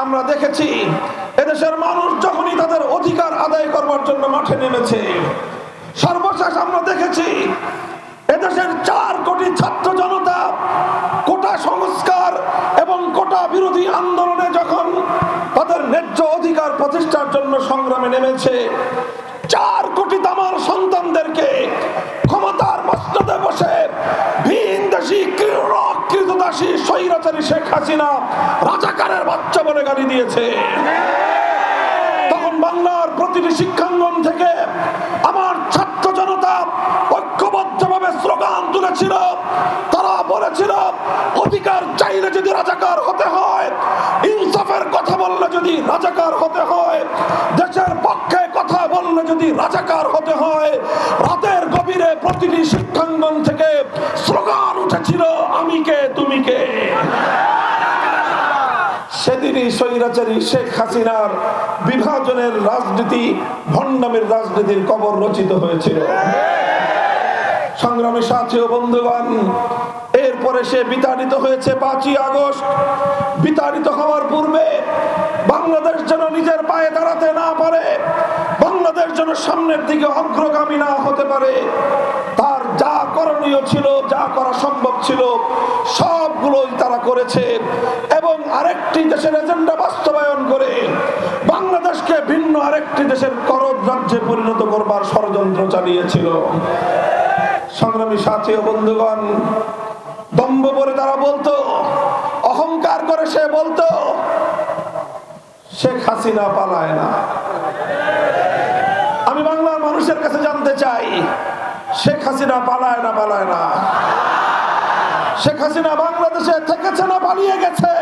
আমরা দেখেছি, এদেশের মানুষ যখনই তাদের অধিকার আদায় করবার জন্য মাঠে নেমেছে, সর্বশেষ আমরা দেখেছি, এদেশের চার কোটি ছাত্র জনতা কোটা সংস্কার এবং কোটা বিরোধী আন্দোলনে যখন তাদের ন্যায্য অধিকার প্রতিষ্ঠার জন্য সংগ্রামে নেমেছে, চার কোটি তামার সন্তানদেরকে ক্ষমতার মস্তদে বসে ভিন দেশি কৃতদাসী স্বৈরাচারী শেখ হাসিনা রাজাকারের বাচ্চা বলে দিয়েছে। তখন বাংলার প্রতিটি শিক্ষাঙ্গন থেকে আমার ছাত্র জনতা ঐক্যবদ্ধভাবে স্লোগান তুলেছিল। তারা বলেছিল, অধিকার চাইলে যদি রাজাকার হতে হয় ইনসাফের কথা বললে যদি রাজাকার হতে হয়, দেশের পক্ষে কথা বললে যদি রাজাকার হতে হয়। রাতের গভীরে প্রতিটি শিক্ষাঙ্গন থেকে স্লোগান উঠেছিল, আমি কে, তুমি কে? সেদিনই স্বৈরাচারী শেখ হাসিনার বিভাজনের রাজনীতি, ভণ্ডামের রাজনীতির কবর রচিত হয়েছিল। সংগ্রামী সাথী ও বন্ধুগণ, এরপরে সে বিতাড়িত হয়েছে পাঁচই আগস্ট। বিতাড়িত হওয়ার পূর্বে বাংলাদেশ যেন নিজের পায়ে দাঁড়াতে না পারে, বাংলাদেশ যেন সামনের দিকে অগ্রগামী না হতে পারে। তার যা করণীয় ছিল যা করা সম্ভব ছিল, সবগুলোই তারা করেছে। এবং আরেকটি দেশের এজেন্ডা বাস্তবায়ন করে বাংলাদেশকে ভিন্ন আরেকটি দেশের করদ রাজ্যে পরিণত করবার ষড়যন্ত্র চালিয়েছিল। সংগ্রামী সাথী ও বন্ধুগণ, দম্ভ করে তারা বলতো, অহংকার করে সে বলতো, শেখ হাসিনা পালায় না। আমি বাংলার মানুষের কাছে জানতে চাই শেখ হাসিনা পালায় না পালায় না। শেখ হাসিনা বাংলাদেশে থেকেছে না পালিয়ে গেছে।